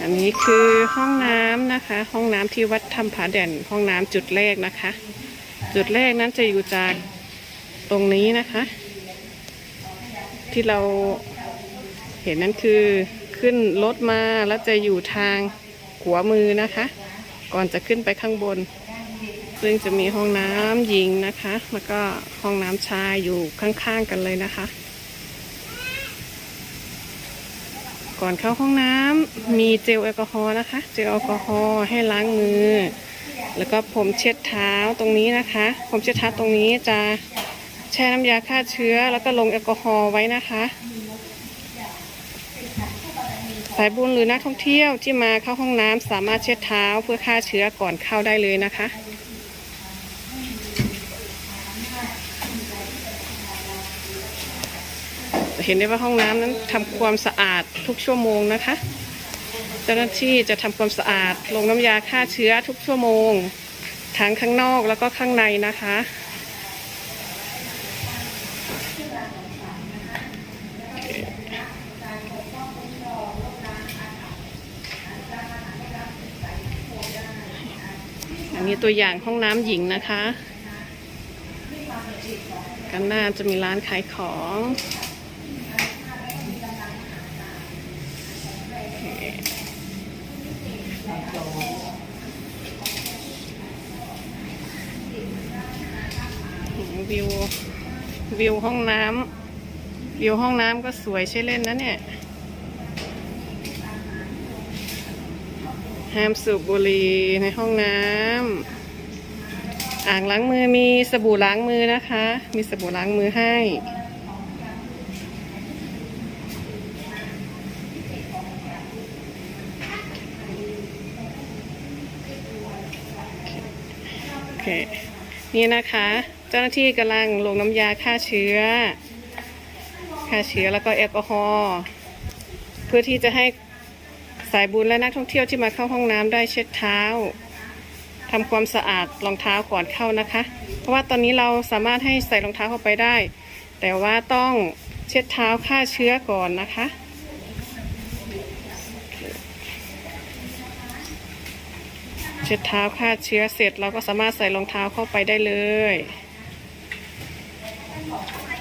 อันนี้คือห้องน้ำนะคะ ห้องน้ำที่วัดถ้ำผาแด่น ห้องน้ำจุดแรกนะคะ จุดแรกนั้นจะอยู่จากตรงนี้นะคะ ที่เราเห็นนั่นคือขึ้นรถมาแล้วจะอยู่ทางหัวมือนะคะ ก่อนจะขึ้นไปข้างบน ซึ่งจะมีห้องน้ำหญิงนะคะ แล้วก็ห้องน้ำชายอยู่ข้างๆกันเลยนะคะ ก่อนเข้าห้องน้ำมีเจลแอลกอฮอล์นะคะ เจลแอลกอฮอล์ให้ล้างมือ แล้วก็ผมเช็ดเท้าตรงนี้นะคะ ผมเช็ดเท้าตรงนี้จะแช่น้ำยาฆ่าเชื้อ แล้วก็ลงแอลกอฮอล์ไว้นะคะสายบุญหรือนักท่องเที่ยวที่มาเข้าห้องน้ำสามารถเช็ดเท้าเพื่อฆ่าเชื้อก่อนเข้าได้เลยนะคะ จะ เห็นได้ว่าห้องน้ำนั้นทำความสะอาดทุกชั่วโมงนะคะ เจ้าหน้าที่จะทำความสะอาดลงน้ำยาฆ่าเชื้อทุกชั่วโมง ทั้งข้างนอกแล้วก็ข้างในนะคะอันนี้ตัวอย่างห้องน้ำหญิงนะคะกันหน้าจะมีร้านขายของ วิว วิวห้องน้ำวิวห้องน้ำก็สวยใช่เล่นนะเนี่ยห้ามสูบบุหรี่ในห้องน้ำอ่างล้างมือมีสบู่ล้างมือนะคะ มีสบู่ล้างมือให้โอเคนี่นะคะ เจ้าหน้าที่กำลังลงน้ำยาฆ่าเชื้อฆ่าเชื้อแล้วก็แอลกอฮอล์เพื่อที่จะให้สายบุญและนักท่องเที่ยวที่มาเข้าห้องน้ำได้เช็ดเท้าทำความสะอาดรองเท้าก่อนเข้านะคะ เพราะว่าตอนนี้เราสามารถให้ใส่รองเท้าเข้าไปได้ แต่ว่าต้องเช็ดเท้าฆ่าเชื้อก่อนนะคะเช็ดเท้าฆ่าเชื้อเสร็จเราก็สามารถใส่รองเท้าเข้าไปได้เลย Thank you.